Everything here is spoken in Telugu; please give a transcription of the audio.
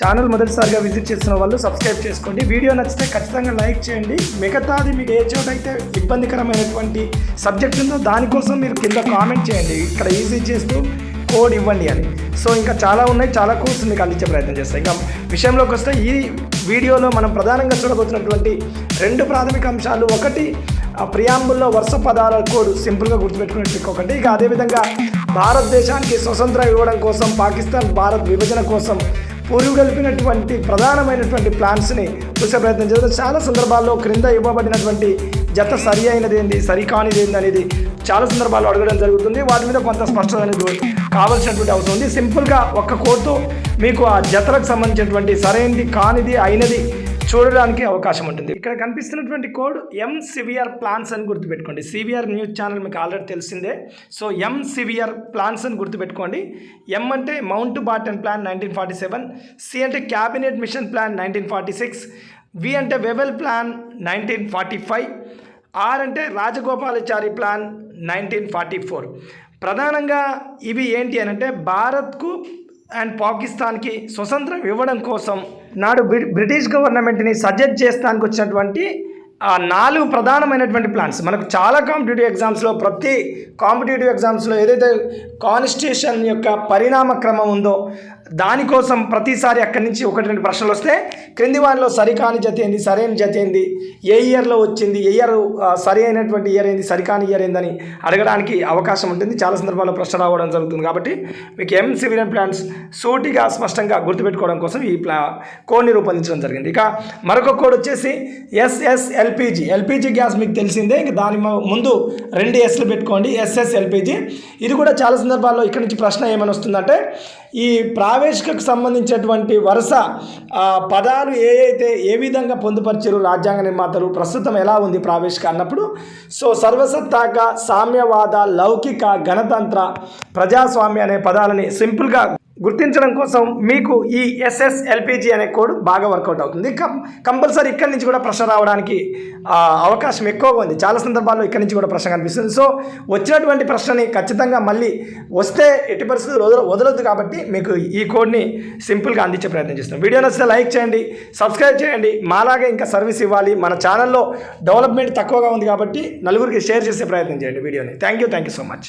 ఛానల్ మొదటిసారిగా విజిట్ చేస్తున్న వాళ్ళు సబ్స్క్రైబ్ చేసుకోండి. వీడియో నచ్చితే ఖచ్చితంగా లైక్ చేయండి. మిగతాది మీకు ఏ చోట అయితే ఇబ్బందికరమైనటువంటి సబ్జెక్ట్ ఉందో దానికోసం మీరు కింద కామెంట్ చేయండి. ఇక్కడ ఈజీ చేస్తూ కోడ్ ఇవ్వండి అని. సో ఇంకా చాలా ఉన్నాయి. చాలా కోర్స్ మీకు అందించే ప్రయత్నం చేస్తాయి ఇంకా విషయంలోకి వస్తే ఈ వీడియోలో మనం ప్రధానంగా చూడబోతున్నటువంటి రెండు ప్రాథమిక అంశాలు. ఒకటి ఆ ప్రియాంబుల్లో వరుస పదాల కోడ్ సింపుల్గా గుర్తుపెట్టుకునే ట్రిక్ ఒకటి. ఇక అదేవిధంగా భారతదేశానికి స్వతంత్రం ఇవ్వడం కోసం పాకిస్తాన్ భారత్ విభజన కోసం పురుగొల్పినటువంటి ప్రధానమైనటువంటి ప్లాన్స్ని చూసే ప్రయత్నం చేస్తారు చాలా సందర్భాల్లో క్రింద ఇవ్వబడినటువంటి జత సరి అయినది ఏంది సరికానిది ఏంది అనేది చాలా సందర్భాల్లో అడగడం జరుగుతుంది. వాటి మీద కొంత స్పష్టత అనేది కావాల్సినటువంటి అవసరం ఉంది. సింపుల్గా ఒక్క కోర్టు మీకు ఆ జతలకు సంబంధించినటువంటి సరైనది కానిది అయినది చూడడానికి అవకాశం ఉంటుంది. ఇక్కడ కనిపిస్తున్నటువంటి కోడ్ ఎం సివియర్ ప్లాన్స్ అని గుర్తుపెట్టుకోండి. సివియర్ న్యూస్ ఛానల్ మీకు ఆల్రెడీ తెలిసిందే. సో ఎం సివియర్ ప్లాన్స్ అని గుర్తుపెట్టుకోండి. ఎం అంటే Mountbatten plan nineteen forty seven C అంటే cabinet mission plan nineteen forty six V అంటే Wavell plan nineteen forty five R అంటే Rajagopalachari plan nineteen forty four ప్రధానంగా ఇవి ఏంటి అని అంటే భారత్కు అండ్ పాకిస్తాన్కి స్వతంత్రం ఇవ్వడం కోసం నాడు బ్రి- బ్రిటిష్ గవర్నమెంట్ని సజెస్ట్ చేస్తానికి వచ్చినటువంటి నాలుగు ప్రధానమైనటువంటి ప్లాన్స్. మనకు చాలా కాంపిటేటివ్ ఎగ్జామ్స్లో ప్రతి కాంపిటేటివ్ ఎగ్జామ్స్లో ఏదైతే కాన్స్టిట్యూషన్ యొక్క పరిణామ క్రమం ఉందో దానికోసం ప్రతిసారి అక్కడి నుంచి ఒకటి రెండు ప్రశ్నలు వస్తే క్రింది వారిలో సరికాని జత ఏంది సరైన జత ఏంది ఏ ఇయర్లో వచ్చింది ఏ ఇయర్ సరి అయినటువంటి ఇయర్ ఏంది సరికాని ఇయర్ ఏందని అడగడానికి అవకాశం ఉంటుంది. చాలా సందర్భాల్లో ప్రశ్న రావడం జరుగుతుంది కాబట్టి మీకు ఎం సివిలియన్ ప్లాన్స్ సూటిగా స్పష్టంగా గుర్తుపెట్టుకోవడం కోసం ఈ ప్లా కోడ్ని రూపొందించడం జరిగింది. ఇక మరొక కోడ్ వచ్చేసి ఎస్ఎస్ ఎల్పిజి ఎల్పిజి గ్యాస్ మీకు తెలిసిందే. ఇంకా దాని ముందు రెండు ఎస్లు పెట్టుకోండి. ఎస్ఎస్ ఎల్పిజి ఇది కూడా చాలా సందర్భాల్లో ఇక్కడ నుంచి ప్రశ్న ఏమని వస్తుందంటే ఈ ప్రా ప్రావేశికకు సంబంధించినటువంటి వరుస ఆ, పదాలు ఏ అయితే ఏ విధంగా పొందుపరిచారు రాజ్యాంగ నిర్మాతలు ప్రస్తుతం ఎలా ఉంది ప్రావేశిక అన్నప్పుడు? సో సర్వసత్తాక సామ్యవాద లౌకిక గణతంత్ర ప్రజాస్వామ్య అనే పదాలని సింపుల్గా గుర్తించడం కోసం మీకు ఈ ఎస్ఎస్ ఎల్పిజి అనే కోడ్ బాగా వర్కౌట్ అవుతుంది. కం కంపల్సరీ ఇక్కడి నుంచి కూడా ప్రశ్న రావడానికి అవకాశం ఎక్కువగా ఉంది. చాలా సందర్భాల్లో ఇక్కడి నుంచి కూడా ప్రశ్న కనిపిస్తుంది. సో వచ్చినటువంటి ప్రశ్నని ఖచ్చితంగా మళ్ళీ వస్తే ఎట్టి పరిస్థితులు వదల వదలొద్దు కాబట్టి మీకు ఈ కోడ్ని సింపుల్గా అందించే ప్రయత్నం చేస్తాం. వీడియో నచ్చితే లైక్ చేయండి సబ్స్క్రైబ్ చేయండి. మాలాగే ఇంకా సర్వీస్ ఇవ్వాలి. మన ఛానల్లో డెవలప్మెంట్ తక్కువగా ఉంది కాబట్టి నలుగురికి షేర్ చేసే ప్రయత్నం చేయండి వీడియోని. Thank you thank you so much